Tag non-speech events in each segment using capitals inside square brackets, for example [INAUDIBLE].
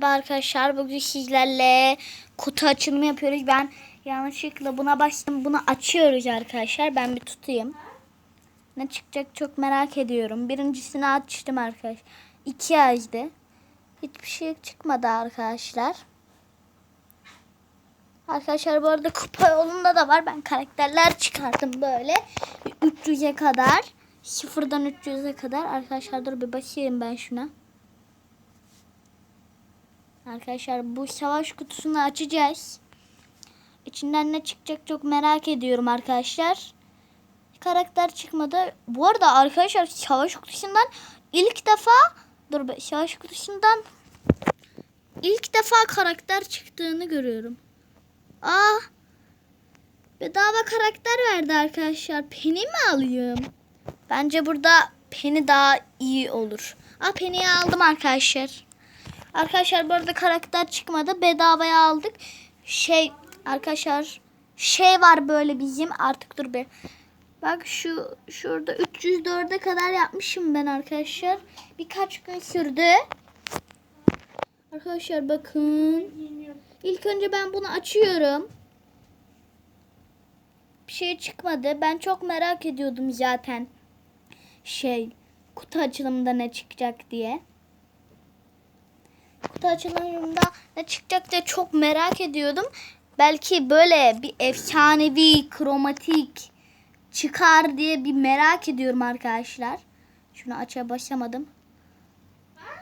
Merhaba arkadaşlar bugün sizlerle kutu açılımı yapıyoruz. Ben yanlışlıkla buna bastım. Bunu açıyoruz arkadaşlar. Ben bir tutayım. Ne çıkacak çok merak ediyorum. Birincisini açtım arkadaşlar. İki aydı. Hiçbir şey çıkmadı arkadaşlar. Arkadaşlar bu arada kupa yolunda da var. Ben karakterler çıkardım böyle. 300'e kadar. Sıfırdan 300'e kadar. Arkadaşlar dur bir bakayım ben şuna. Arkadaşlar bu savaş kutusunu açacağız. İçinden ne çıkacak çok merak ediyorum arkadaşlar. Karakter çıkmadı. Bu arada arkadaşlar savaş kutusundan ilk defa dur be, savaş kutusundan ilk defa karakter çıktığını görüyorum. Aa bedava karakter verdi arkadaşlar. Penny mi alayım? Bence burada Penny daha iyi olur. Aa Penny'yi aldım arkadaşlar. Arkadaşlar bu arada karakter çıkmadı. Bedavaya aldık. Şey arkadaşlar şey var böyle bizim artık dur be. Bak şu şurada 304'e kadar yapmışım ben arkadaşlar. Birkaç gün sürdü. Arkadaşlar bakın. İlk önce ben bunu açıyorum. Bir şey çıkmadı. Ben çok merak ediyordum zaten. Şey kutu açılımında ne çıkacak diye kutu açılımında ne çıkacak diye çok merak ediyordum. Belki böyle bir efsanevi kromatik çıkar diye bir merak ediyorum arkadaşlar. Şunu aça başlamadım.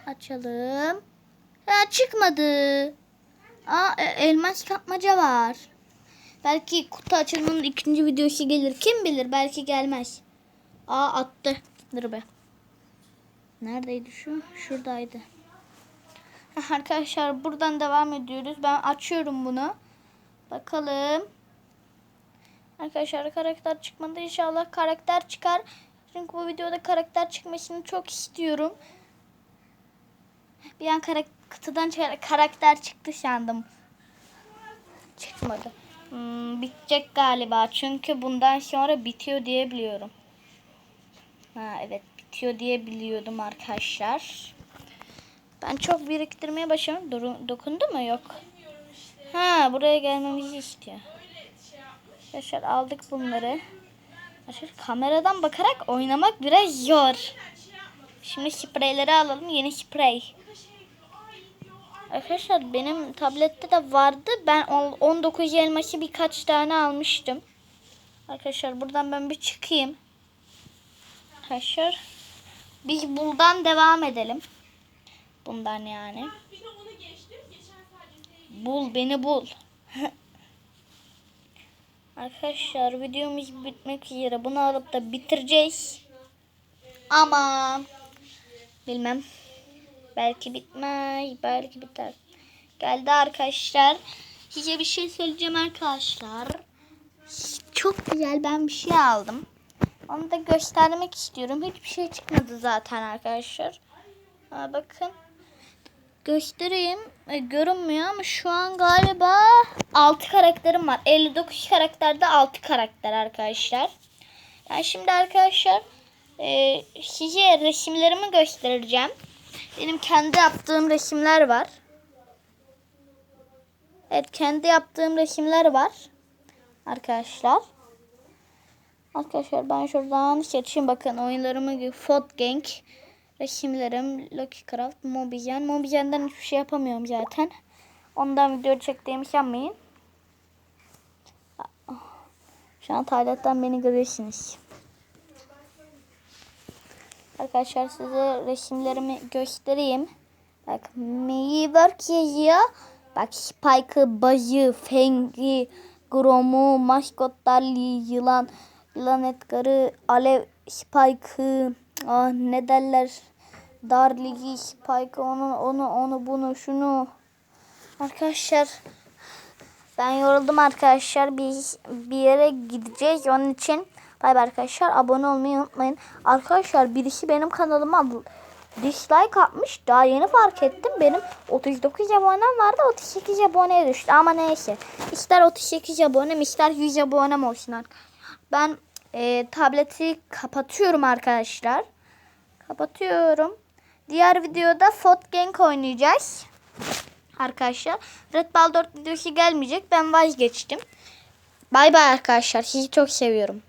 Açalım. Ha, çıkmadı. Aa, e, elmas kapmaca var. Belki kutu açılımının ikinci videosu gelir. Kim bilir belki gelmez. Aa attı. Dur be. Neredeydi şu? Şuradaydı. [LAUGHS] Arkadaşlar buradan devam ediyoruz. Ben açıyorum bunu. Bakalım. Arkadaşlar karakter çıkmadı. İnşallah karakter çıkar. Çünkü bu videoda karakter çıkmasını çok istiyorum. Bir an karak kutudan karakter çıktı sandım. Çıkmadı. Hmm, bitecek galiba. Çünkü bundan sonra bitiyor diye biliyorum. Ha evet bitiyor diye biliyordum arkadaşlar. Ben çok biriktirmeye başladım. Dur, dokundu mu? Yok. Ha buraya gelmemizi istiyor. Arkadaşlar aldık bunları. Arkadaşlar kameradan bakarak oynamak biraz zor. Şimdi spreyleri alalım. Yeni sprey. Arkadaşlar benim tablette de vardı. Ben 19 elması birkaç tane almıştım. Arkadaşlar buradan ben bir çıkayım. Arkadaşlar biz buradan devam edelim. Bundan yani. Bul beni bul. [LAUGHS] Arkadaşlar videomuz bitmek üzere. Bunu alıp da bitireceğiz. Ama bilmem. Belki bitmez. Belki biter. Geldi arkadaşlar. Size bir şey söyleyeceğim arkadaşlar. Çok güzel ben bir şey aldım. Onu da göstermek istiyorum. Hiçbir şey çıkmadı zaten arkadaşlar. Ha, bakın. Göstereyim. E, görünmüyor ama şu an galiba 6 karakterim var. 59 karakterde 6 karakter arkadaşlar. Yani şimdi arkadaşlar e, size resimlerimi göstereceğim. Benim kendi yaptığım resimler var. Evet kendi yaptığım resimler var. Arkadaşlar. Arkadaşlar ben şuradan seçeyim bakın oyunlarımı Fot Gang resimlerim Lucky Craft Mobizen. Mobizen'den hiçbir şey yapamıyorum zaten. Ondan video çektiğimi sanmayın. Şu an tabletten beni görüyorsunuz. Arkadaşlar size resimlerimi göstereyim. Bak Maywork yazıyor. Bak Spike'ı, Bazı, Feng'i, Grom'u, maskotlarlı, yılan, yılan Edgar'ı, Alev, Spike'ı, ah ne derler, Dar Ligi, Spike'ı, onu, onu, onu, bunu, şunu. Arkadaşlar ben yoruldum arkadaşlar. Biz bir yere gideceğiz. Onun için bay bay arkadaşlar. Abone olmayı unutmayın. Arkadaşlar birisi benim kanalıma dislike atmış. Daha yeni fark ettim. Benim 39 abonem vardı. 38 aboneye düştü. Ama neyse. İster 38 abonem ister 100 abonem olsun. Ben e, tableti kapatıyorum arkadaşlar. Kapatıyorum. Diğer videoda Fot Gang oynayacağız. arkadaşlar. Red Ball 4 videosu gelmeyecek. Ben vazgeçtim. Bay bay arkadaşlar. Sizi çok seviyorum.